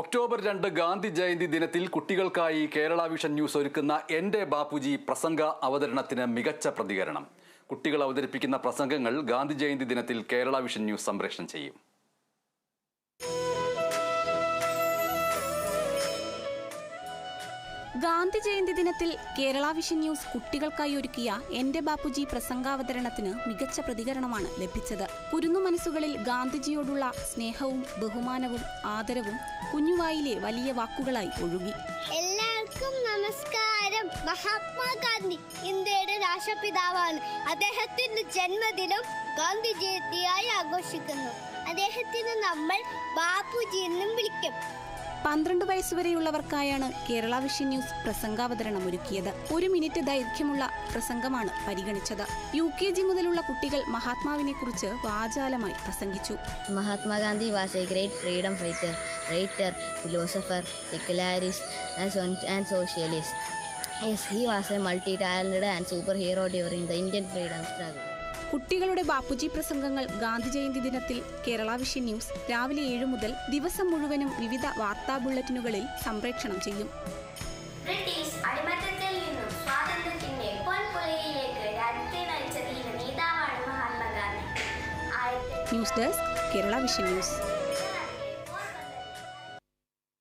October രണ്ട് ഗാന്ധി ജയന്തി ദിനത്തിൽ കുട്ടികൾക്കായി കേരള വിഷൻ ന്യൂസ് ഒരുക്കുന്ന എന്റെ ബാപ്പുജി പ്രസംഗ അവതരണത്തിന് മികച്ച പ്രതികരണം. കുട്ടികൾ അവതരിപ്പിക്കുന്ന പ്രസംഗങ്ങൾ ഗാന്ധി ജയന്തി ദിനത്തിൽ കേരള വിഷൻ ന്യൂസ് സംപ്രേഷണം ചെയ്യും. ഗാന്ധി ജയന്തി ദിനത്തിൽ കേരള വിഷൻ ന്യൂസ് കുട്ടികൾക്കായി ഒരുക്കിയ എന്റെ ബാപ്പുജി പ്രസംഗാവതരണത്തിന് മികച്ച പ്രതികരണമാണ് ലഭിച്ചത്. കുരുന്നു മനസ്സുകളിൽ ഗാന്ധിജിയോടുള്ള സ്നേഹവും ബഹുമാനവും ആദരവും കുഞ്ഞുവായിലെ വലിയ വാക്കുകളായി ഒഴുകി. എല്ലാവർക്കും നമസ്കാരം. മഹാത്മാഗാന്ധി ഇന്ത്യയുടെ രാഷ്ട്രപിതാവാണ്. അദ്ദേഹത്തിന്റെ ജന്മദിനം ഗാന്ധി ജയന്തിയായി ആഘോഷിക്കുന്നു. അദ്ദേഹത്തിന് നമ്മൾ ബാപ്പുജി എന്നും വിളിക്കും. പന്ത്രണ്ട് വയസ്സുവരെയുള്ളവർക്കായാണ് കേരള വിഷൻ ന്യൂസ് പ്രസംഗാവതരണം ഒരുക്കിയത്. ഒരു മിനിറ്റ് ദൈർഘ്യമുള്ള പ്രസംഗമാണ് പരിഗണിച്ചത്. യു കെ ജി മുതലുള്ള കുട്ടികൾ മഹാത്മാവിനെ കുറിച്ച് വാചാലമായി പ്രസംഗിച്ചു. Mahatma Gandhi was a great freedom fighter writer philosopher secularist and socialist. Multi talented and super hero during the Indian freedom struggle. കുട്ടികളുടെ ബാപ്പുജി പ്രസംഗങ്ങൾ ഗാന്ധി ജയന്തി ദിനത്തിൽ കേരള വിഷൻ ന്യൂസ് രാവിലെ ഏഴ് മുതൽ ദിവസം മുഴുവനും വിവിധ വാർത്താ ബുള്ളറ്റിനുകളിൽ സംപ്രേക്ഷണം ചെയ്യും. ബ്രിട്ടീഷ് അടിമത്തത്തിൽ നിന്നും സ്വാതന്ത്ര്യത്തിന്റെ പൊൻപുലയിലേക്ക് രാജ്യത്തെ നയിച്ച ധീര നേതാവാണ് Mahatma Gandhi news desk Kerala vision news.